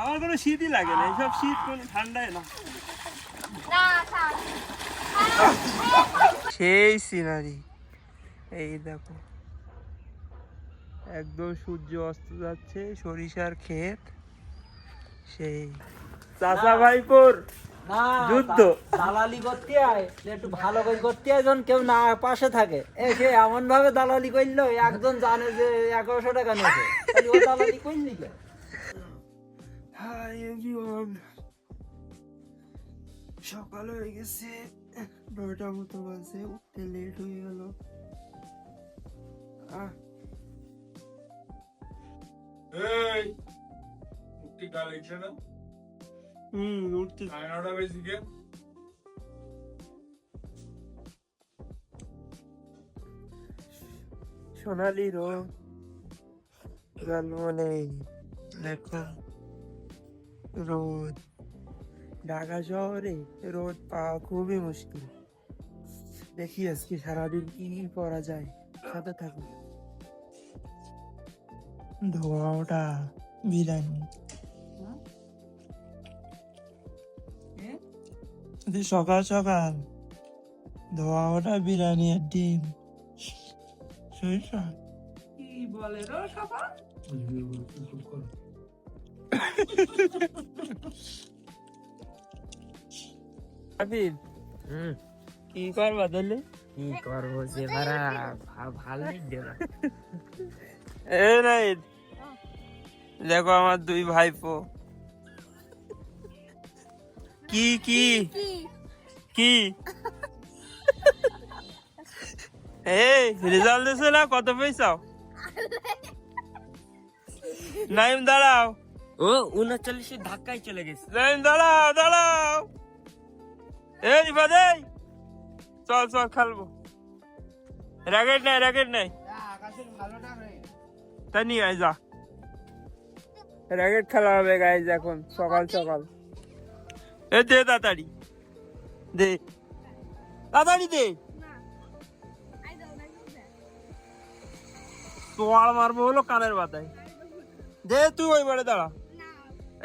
আমার কোনো শীতই লাগে না এইসব শীত কোনো ঠান্ডায় না। সেই সিনারি। এই দেখো। একদম সূর্য অস্ত যাচ্ছে সরিষার ক্ষেত। সেই। চাচা ভাইপোর না যুদ্ধ। দালালি করতে সে একটু ভালো করে করতে হয় যখন কেউ না পাশে থাকে। এ সে এমন ভাবে দালালি করল একজন জানে যে এগারোশো টাকা নেবে। ও দালালি করলি এভরিওয়ান। সকাল হয়ে গেছে। নয়টা মতো বাজে উঠতে লেট হয়ে গেল। এই মুক্তি কাল এসে না? হুম উঠতে। সাড়ে নটা সোনালি রোদ নেই দেখো। রোদ। ঢাকা শহরে রোদ পাওয়া খুবই মুশকিল। দেখি আজকে সারাদিন কি করা যায় সাথে থাকো ধোয়া ওটা বিরিয়ানি। সকাল সকাল। ধোয়া ওটা বিরিয়ানি আর ডিম। কি বলে রো সকাল? আবির কি করবা তাহলে? কি করব যে ভাড়া ভালো দেবে এ নাই দেখো আমার দুই ভাইপো। কি কি? কি? কি এই রেজাল্ট দিছে না? কত পয়সাও নাইম দাঁড়াও। ও উনচল্লিশে ধাক্কায় চলে গেছে। নাইম দাঁড়াও এই রিফাদে চল চল, খেলব। র্যাকেট নাই র্যাকেট নাই তা নিয়ে আয়, যা। র্যাকেট খেলা হবে গাইজ এখন, সকাল সকাল। এ দে তাড়াতাড়ি। দে। তাড়াতাড়ি দে। তোয়াল মারবো হলো কানের বাতায় দে তুই ওই বারে দাঁড়া।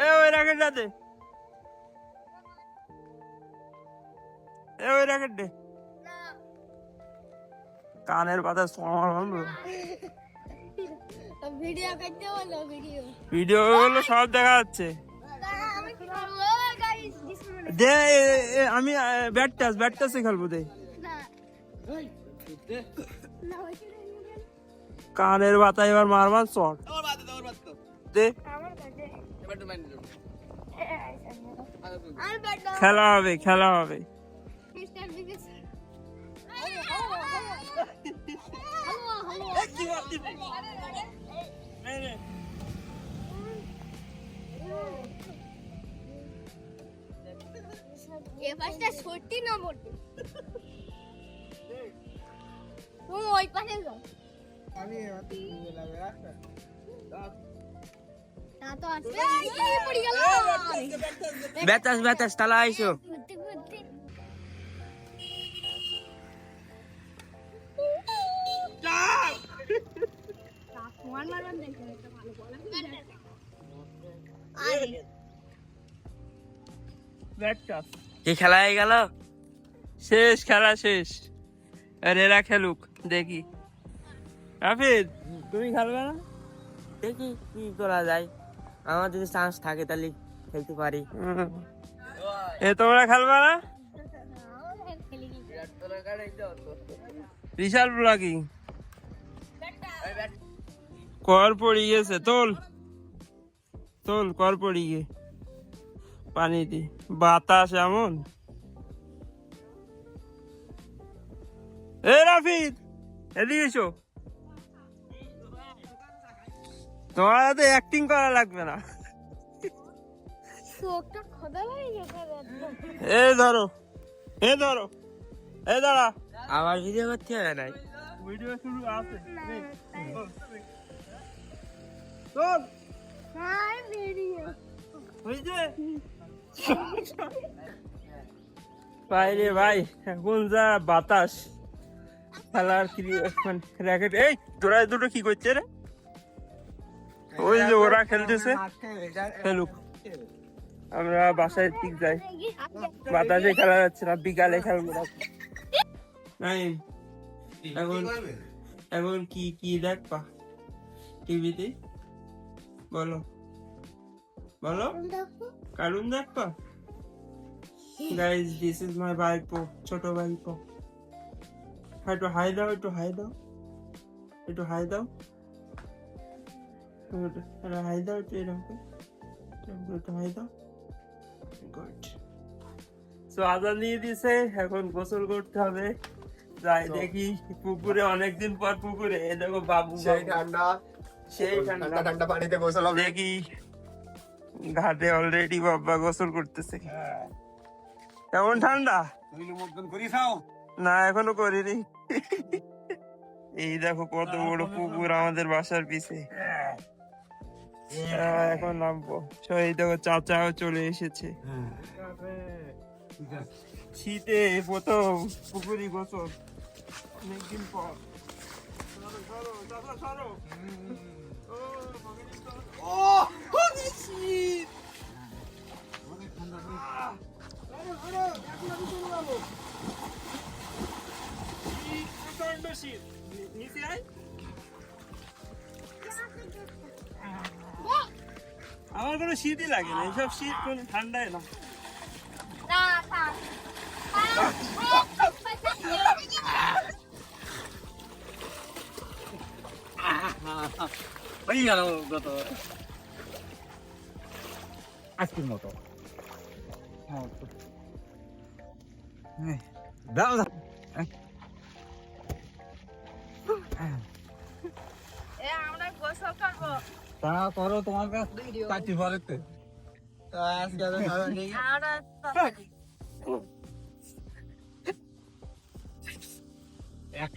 এ ওই র্যাকেটটা দে এ ওই র্যাকেট দে। কানের পাতায় সোয়াল মারবো ভিডিও করতে বলো ভিডিও। ভিডিও সব দেখা যাচ্ছে। আমি কি করব দে আমি ব্যাট টাচ ব্যাট টাচে খেলব দে। না না হইছে কানের বাতায় এবার মারবার শট দে। খেলা হবে খেলা হবে। সত্যি নম্বর তুমি ওই পাশে যাও। তা বেতাস বেতাস তালা আইসো। কি খেলা হয়ে গেল? শেষ খেলা শেষ। আর এরা খেলুক দেখি। রাফিদ তুমি খেলবে না? দেখি কি করা যায়। আমার যদি চান্স থাকে তাহলে খেলতে পারি। এ, তোমরা খেলবে না? বিশাল ব্লগিং কর পড়ি গেছে, তোল। তোল, কর পড়ি গে পানি দি। বাতাস এমন। এ রাফিদ এদিকে এসো। তোমার হাতে অ্যাক্টিং করা লাগবে না। এ ধরো এ ধরো এ দাঁড়া। আবার ভিডিও করতে হবে নাই ভিডিও শুরু আছে তোল হাই ভিডিও হয়েছে? বাইরে ভাই এখন যা বাতাস। খেলার র্যাকেট এই তোরা দুটো কি করছে রে? ওই যে ওরা খেলতেছে। খেলুক। আমরা বাসায় ঠিক যাই। বাতাসে খেলা যাচ্ছে না বিকালে খেলব নাই এখন এখন কি কি দেখবা? টিভিতে? বলো। বলো। কার্টুন দেখবা? গাইজ দিস ইজ মাই ভাইপো ছোট ভাইপো। হ্যাঁ, একটু হাই দাও একটু হাই দাও। একটু হাই দাও। দাও একটু এরকম হাই দাও গুড সো আজান দিয়ে দিছে এখন গোসল করতে হবে। যাই দেখি পুকুরে অনেকদিন পর পুকুরে। এ দেখো বাবু সেই ঠান্ডা। সেই ঠান্ডা। ঠান্ডা পানিতে গোসল হবে। দেখি। ঘাটে অলরেডি বাবা গোসল করতেছে। কেমন ঠান্ডা? তুই মতন করি খাও না এখনও করিনি। এই দেখো কত বড় পুকুর আমাদের বাসার পিছে। আহ, এখন নামবো। দেখো চাচাও চলে এসেছে। শীতে প্রথম পুকুরি গোসল। অনেকদিন পর। সরো, সরো, আমার কোনো শীতই লাগে না এইসব শীত কোনো ঠান্ডায় না। ওই গেল গত আজকের মতো। দাও দাও। আমরা গোসল করব। তা করো তোমার কাছে পরেতে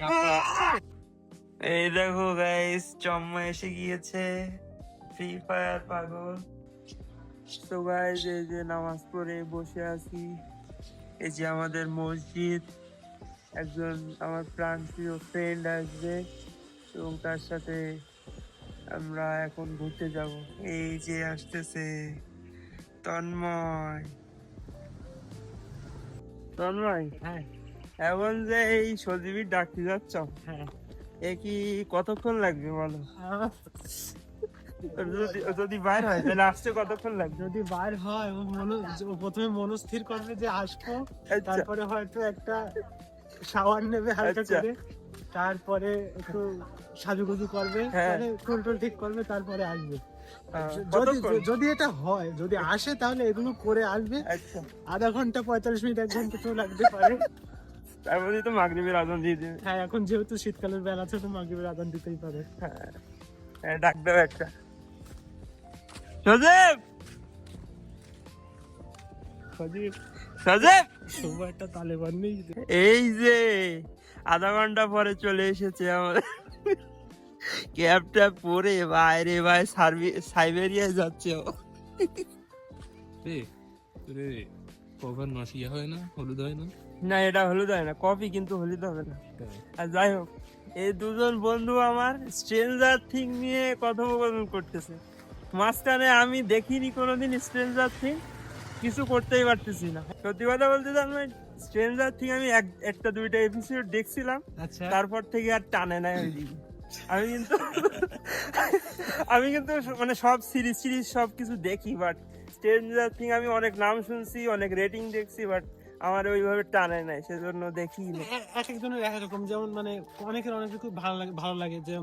আমরা এই দেখো গাইস চম্মা এসে গিয়েছে। ফ্রি ফায়ার পাগল। তো গাইস এই যে নামাজ পড়ে বসে আছি। এই যে আমাদের মসজিদ। একজন আমার প্রাণ প্রিয় ফ্রেন্ড আসবে। এবং তার সাথে আমরা এখন ঘুরতে যাব। এই যে আসতেছে তন্ময়। তন্ময় হ্যাঁ। এখন যে এই সজীবীর ডাকতে যাচ্ছ হ্যাঁ। এ কি কতক্ষণ লাগবে বলো? যদি যদি বাইর হয় তাহলে আসতে কতক্ষণ লাগবে? যদি বার হয় ও প্রথমে মনস্থির করবে যে আসব আচ্ছা। তারপরে হয়তো একটা শাওয়ার নেবে হালকা আচ্ছা। করে তারপরে একটু সাজুগুজু করবে হ্যাঁ। কন্ট্রোল ঠিক করবে তারপরে আসবে। যদি এটা হয় যদি আসে তাহলে এগুলো করে আসবে। আধা ঘণ্টা পঁয়তাল্লিশ মিনিট এক ঘণ্টা তো লাগতে পারে। তারপরে তো মাগরিবের আজান দিয়ে দেবে। হ্যাঁ এখন যেহেতু শীতকালের বেলা আছে তো মাগরিবের দিতেই পারে। হ্যাঁ হ্যাঁ, ডাক দেবে একটা। সজীব! সজীব। সজীব! সময় একটা তালেবান নেই। এই যে আধা ঘণ্টা পরে চলে এসেছে আমাদের ক্যাব ট্যাব পরে বাইরে ভাই সার্ভি সাইবেরিয়ায় যাচ্ছে ও। রে রে কভার নসিয়া হয় না হলুদ হয় না? না এটা হলুদ হয় না কফি কিন্তু হলুদ হবে না। আর যাই হোক এই দুজন বন্ধু আমার স্ট্রেঞ্জার থিং নিয়ে কথোপকথন করতেছে। মাঝখানে আমি দেখিনি কোনোদিন স্ট্রেঞ্জার থিং কিছু করতেই পারতেছি না। সত্যি কথা বলতে আমি স্ট্রেঞ্জার থিং আমি এক- একটা দুইটা এপিসোড দেখছিলাম। আচ্ছা। তারপর থেকে আর টানে নাই ওই আমি কিন্তু আমি কিন্তু মানে সব সিরিজ সিরিজ সব কিছু দেখি বাট স্ট্রেঞ্জার থিং আমি অনেক নাম শুনছি অনেক রেটিং দেখছি বাট আমার ওইভাবে টানে নাই সেজন্য দেখি এক একজনের এক রকম যেমন মানে অনেকের অনেক কিছু ভালো লাগে ভালো লাগে যে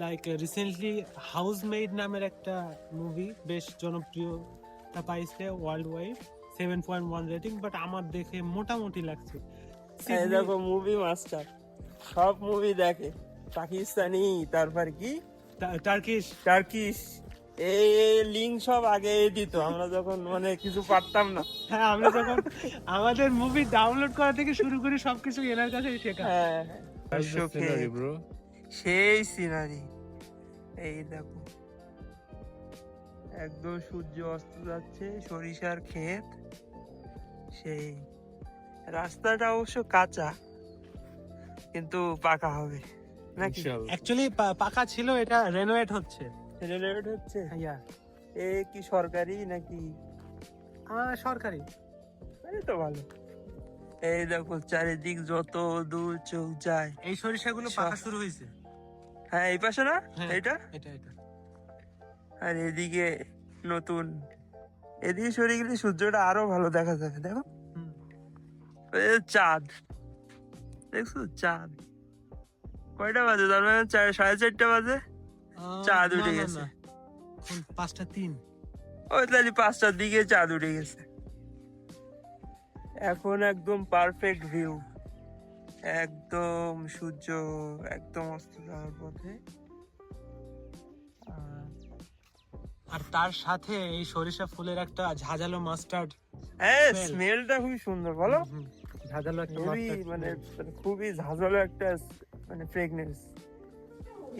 লাইক রিসেন্টলি হাউসমেড নামের একটা মুভি বেশ জনপ্রিয়তা পাইছে world wide seven point one rating but আমার দেখে মোটামুটি লাগছে। এই দেখো মুভি মাস্টার সব মুভি দেখে। পাকিস্তানি তারপর কি? টার্কিশ টার্কিশ এই লিঙ্ক সব আগে দিত। আমরা যখন মানে কিছু পারতাম না। হ্যাঁ আমরা যখন আমাদের মুভি ডাউনলোড করা থেকে শুরু করি সবকিছু এনার কাছে শেখা হ্যাঁ সেই সিনারি এই দেখো। একদম সূর্য অস্ত যাচ্ছে সরিষার ক্ষেত। সেই রাস্তাটা অবশ্য কাঁচা কিন্তু পাকা হবে নাকি? অ্যাকচুয়ালি পাকা ছিল এটা রেনোভেট হচ্ছে। রেনোভেট হচ্ছে? হ্যাঁ এ কি সরকারি নাকি? আহ, সরকারি। এই তো ভালো। এই দেখো চারিদিক যত দূর চোখ যায় এই সরিষাগুলো পাকা শুরু হয়েছে। হ্যাঁ এই পাশে না? হ্যাঁ। এইটা? এটা এটা। আর এদিকে নতুন এদিকে সরে গেলে সূর্যটা আরও ভালো দেখা যাবে দেখো। চাঁদ দেখছ? চাঁদ। কয়টা বাজে? তার মানে সাড়ে চারটা বাজে? চাঁদ উঠে গেছে। পাঁচটা তিন। ওই তাহলে পাঁচটার দিকে চাঁদ উঠে গেছে। এখন একদম পারফেক্ট ভিউ একদম সূর্য একদম অস্ত যাওয়ার পথে। আর তার সাথে এই সরিষা ফুলের একটা ঝাঁঝালো মাস্টার্ড হ্যাঁ স্মেলটা খুবই সুন্দর বলো। ঝাঁঝালো একটা মানে মানে খুবই ঝাঁঝালো একটা মানে ফ্রেগনেন্স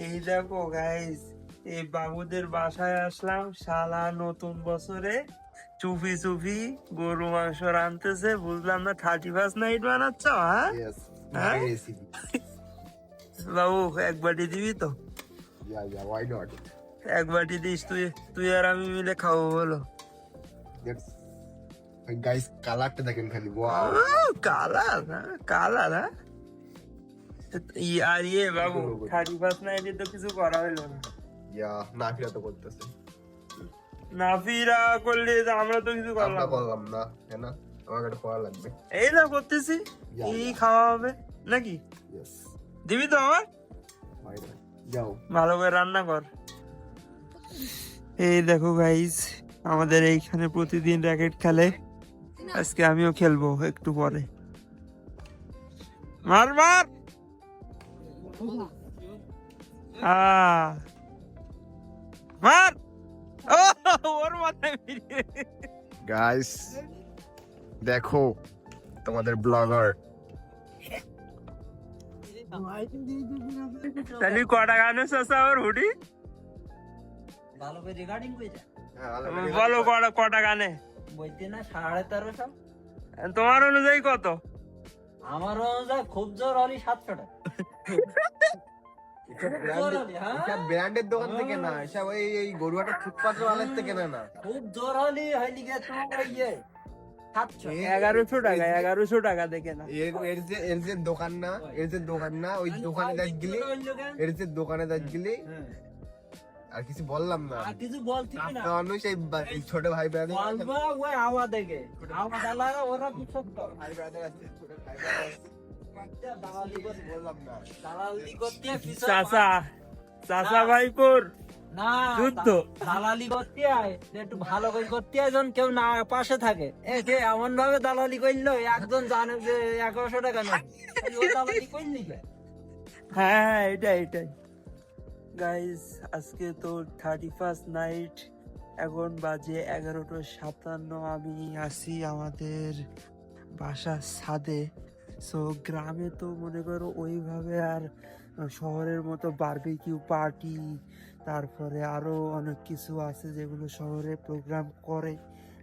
এই দেখো গাইস এই বাবুদের বাসায় আসলাম। শালা নতুন বছরে চুপি চুপি গরু মাংস রানতেছে বুঝলাম না থার্টি ফার্স্ট নাইট বানাচ্ছ হ্যাঁ? Recipe. বাবু এক বাটি দিবি তো? এক বাটি দিস তুই তুই আর আমি মিলে খাব বলো. Hey কালারটা দেখেন খালি ওয়াও আহ, কালা না? কালা না আর ইয়ে বাবু থার্টি ফার্স্ট নাইটে তো কিছু করা না। ইয়া নাফিরা তো করতেছে। নাফিরা করলে আমরা তো কিছু করলাম না। করলাম না হ্যাঁ না? আমাকে এটা করা লাগবে। এই না করতেছি এই খাওয়া হবে নাকি? দিবি তো আমার? যাও। ভালো করে রান্না কর। এই দেখো গাইজ আমাদের এইখানে প্রতিদিন র্যাকেট খেলে। আজকে আমিও খেলব একটু পরে। মার মার! আহ, মার! ও ওর মাথায় ফিরিয়ে গাইস দেখো তোমাদের ব্লগার। তাহলে কটা গানে চাষা ওর হুডি? ভালো করে রেকর্ডিং কইরা বলো কটা কটা গানে? বলতে না সাড়ে তেরোশো। তোমার অনুযায়ী কত? আমার অনুযায়ী খুব জোর হলি সাতশো টাকা হ্যাঁ? ব্র্যান্ডের দোকান থেকে না এসব এই এই গরুয়াটা ফুটপাথ ওয়ালের থেকে না। না খুব জোর হলি ইয়ে এগারোশো টাকা এগারোশো টাকা দেখে না এর যে এর যে দোকান না এর যে দোকান না ওই দোকানে যাই গেলে এর যে দোকানে হ্যাঁ। আর কিছু বললাম না। আর কিছু বলছি না। মানুষ এই ছোট ভাই ব্রাদার বলব ওই আওয়া দেখে। আওয়া ডালা ওরা কিছু ভাই ব্রাদার আছে ছোট ভাই পাশে থাকে। এমন ভাবে দালালি করল? একজন জানে যে এগারোশো টাকা ও দালালি করলি হ্যাঁ হ্যাঁ এটাই এটাই। গাইস আজকে তো থার্টি ফার্স্ট নাইট এখন বাজে এগারোটা সাতান্ন, আমি আছি আমাদের বাসার ছাদে। সো গ্রামে তো মনে করো ওইভাবে আর শহরের মতো বারবিকিউ পার্টি তারপরে আরও অনেক কিছু আছে যেগুলো শহরে প্রোগ্রাম করে।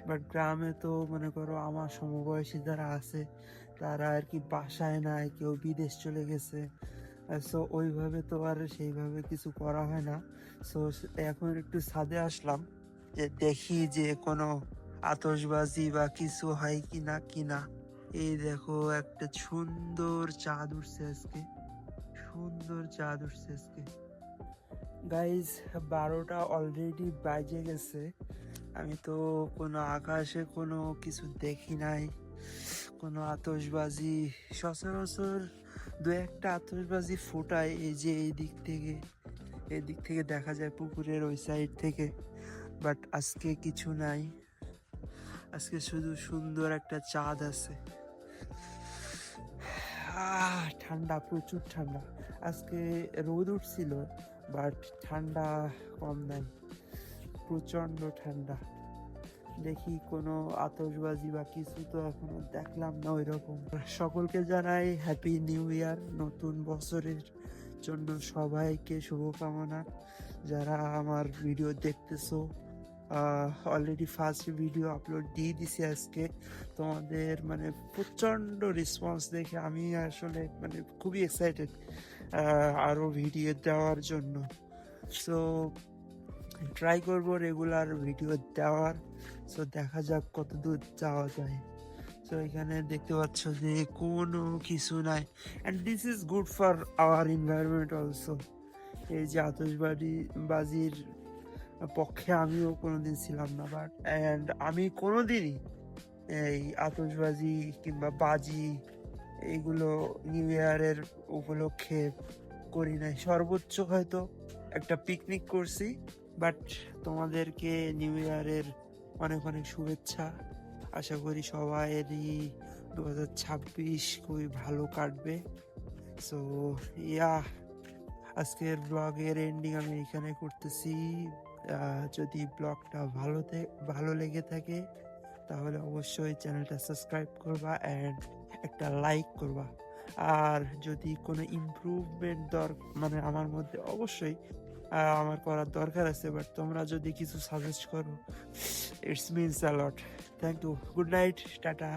বাট গ্রামে তো মনে করো আমার সমবয়সী যারা আছে, তারা আর কি বাসায় নাই, কেউ বিদেশ চলে গেছে। সো ওইভাবে তো আর সেইভাবে কিছু করা হয় না। সো এখন একটু ছাদে আসলাম, যে দেখি যে কোনো আতশবাজি বা কিছু হয় কি না কি না এই দেখো, একটা সুন্দর চাঁদ উঠছে আজকে। সুন্দর চাঁদ উঠছে আজকে। গাইজ বারোটা অলরেডি বাজে গেছে। আমি তো কোনো আকাশে কোনো কিছু দেখি নাই। কোনো আতশবাজি, সচরাচর দু একটা আতশবাজি ফোটায় এই যে এই দিক থেকে, এই দিক থেকে দেখা যায় পুকুরের ওই সাইড থেকে। বাট আজকে কিছু নাই। আজকে শুধু সুন্দর একটা চাঁদ আছে। ঠান্ডা, প্রচুর ঠান্ডা। আজকে রোদ উঠছিল বাট ঠান্ডা কম নাই। প্রচণ্ড ঠান্ডা। দেখি কোনো আতশবাজি বা কিছু তো এখনও দেখলাম না ওই রকম সকলকে জানাই হ্যাপি নিউ ইয়ার নতুন বছরের জন্য সবাইকে শুভকামনা। যারা আমার ভিডিও দেখতেছো অলরেডি ফার্স্ট ভিডিও আপলোড দিয়ে দিছি আজকে। তোমাদের মানে প্রচণ্ড রেসপন্স দেখে আমি আসলে মানে খুবই এক্সাইটেড আরও ভিডিও দেওয়ার জন্য। সো ট্রাই করব রেগুলার ভিডিও দেওয়ার। সো দেখা যাক কত দূর যাওয়া যায়। সো এখানে দেখতে পাচ্ছ যে কোনো কিছু নাই। And this is good for our environment also এই যে আতসবাজি বাজির পক্ষে আমিও কোনোদিন ছিলাম না বাট অ্যান্ড আমি কোনোদিনই এই আতসবাজি কিংবা বাজি এইগুলো নিউ ইয়ারের উপলক্ষে করি নাই। সর্বোচ্চ হয়তো একটা পিকনিক করছি বাট তোমাদেরকে নিউ ইয়ারের অনেক অনেক শুভেচ্ছা। আশা করি সবাইয়েরই দু হাজার ছাব্বিশ খুবই ভালো কাটবে। সো ইয়া, আজকের ব্লগের এন্ডিং আমি এখানে করতেছি। যদি ব্লগটা ভালো ভালো লেগে থাকে, তাহলে অবশ্যই চ্যানেলটা সাবস্ক্রাইব করবা অ্যান্ড একটা লাইক করবা। আর যদি কোনো ইমপ্রুভমেন্ট দর মানে আমার মধ্যে অবশ্যই আমার করার দরকার আছে বাট তোমরা যদি কিছু সাজেস্ট করো it's means a lot thank you good night tata